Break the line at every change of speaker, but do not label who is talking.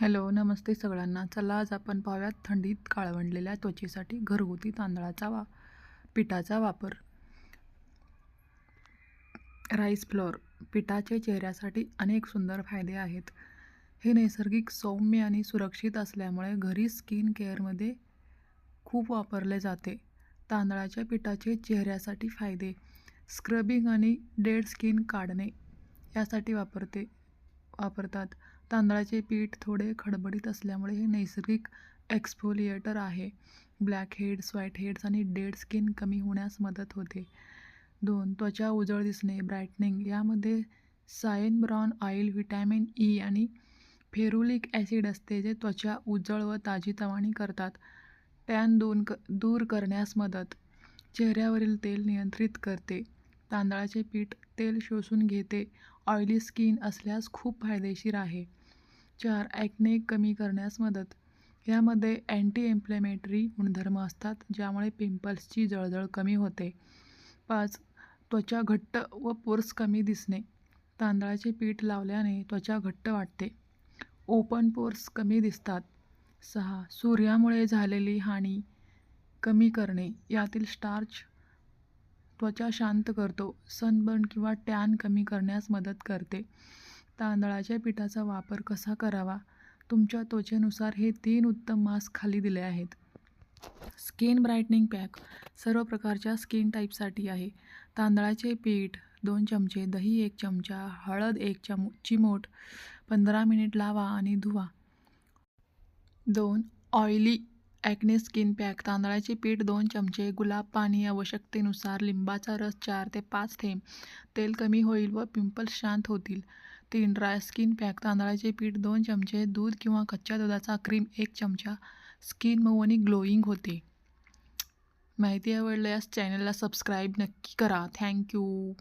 Hello नमस्ते सगळ्यांना. चला आज आपण पाहूयात थंडीत काळवंडलेल्या त्वचेसाठी घरगुती तांदळाचा वा पिठाचा वापर. राईस फ्लोअर पिठाचे चेहऱ्यासाठी अनेक सुंदर फायदे आहेत. हे नैसर्गिक सौम्य आणि सुरक्षित असल्यामुळे घरी स्किन केअरमध्ये खूप वापरले जाते. तांदळाच्या पिठाचे चेहऱ्यासाठी फायदे. स्क्रबिंग आणि डेड स्किन काढणे यासाठी वापरते. वापरतात. तांदळाचे पीठ थोडे खडबडीत असल्यामुळे हे नैसर्गिक एक्सफोलिएटर आहे. ब्लॅक हेड्स व्हाईट हेड्स आणि डेड स्किन कमी होण्यास मदत होते. दोन त्वचा उजळ दिसणे ब्राईटनिंग यामध्ये सायन ब्रॉन ऑइल व्हिटॅमिन ई आणि फेरुलिक ॲसिड असते जे त्वचा उजळ व ताजीतवाणी करतात. टॅन दोन क दूर करण्यास मदत. चेहऱ्यावरील तेल नियंत्रित करते. तांदळाचे पीठ तेल शोषून घेते. ऑइली स्किन असल्यास खूप फायदेशीर आहे. चार ॲक्ने कमी करण्यास मदत. यामध्ये अँटी इम्प्लेमेटरी गुणधर्म असतात ज्यामुळे पिंपल्सची जळजळ कमी होते. पाच त्वचा घट्ट व पोर्स कमी दिसणे. तांदळाचे पीठ लावल्याने त्वचा घट्ट वाटते. ओपन पोर्स कमी दिसतात. सहा सूर्यामुळे झालेली हानी कमी करणे. यातील स्टार्च त्वचा शांत करतो. सनबर्न किंवा टॅन कमी करण्यास मदत करते. तांदळाच्या पिठाचा वापर कसा करावा? तुमच्या त्वचेनुसार हे तीन उत्तम मास्क खाली दिले आहेत. स्किन ब्राईटनिंग पॅक सर्व प्रकारच्या स्किन टाईपसाठी आहे. तांदळाचे पीठ दोन चमचे दही एक चमचा हळद एक चम चिमोट पंधरा मिनिट लावा आणि धुवा. दोन ऑइली ॲक्ने स्किन पॅक तांदळाचे पीठ दोन चमचे गुलाब पाणी आवश्यकतेनुसार लिंबाचा रस चार ते पाच थेंब तेल कमी होईल व पिंपल्स शांत होतील. तीन ड्राय स्किन पॅक तांदळाचे पीठ दोन चमचे दूध किंवा कच्च्या दुधाचा क्रीम एक चमचा स्किन मऊ आणि ग्लोईंग होते. माहिती आवडल्यास चॅनलला सबस्क्राईब नक्की करा. थँक्यू.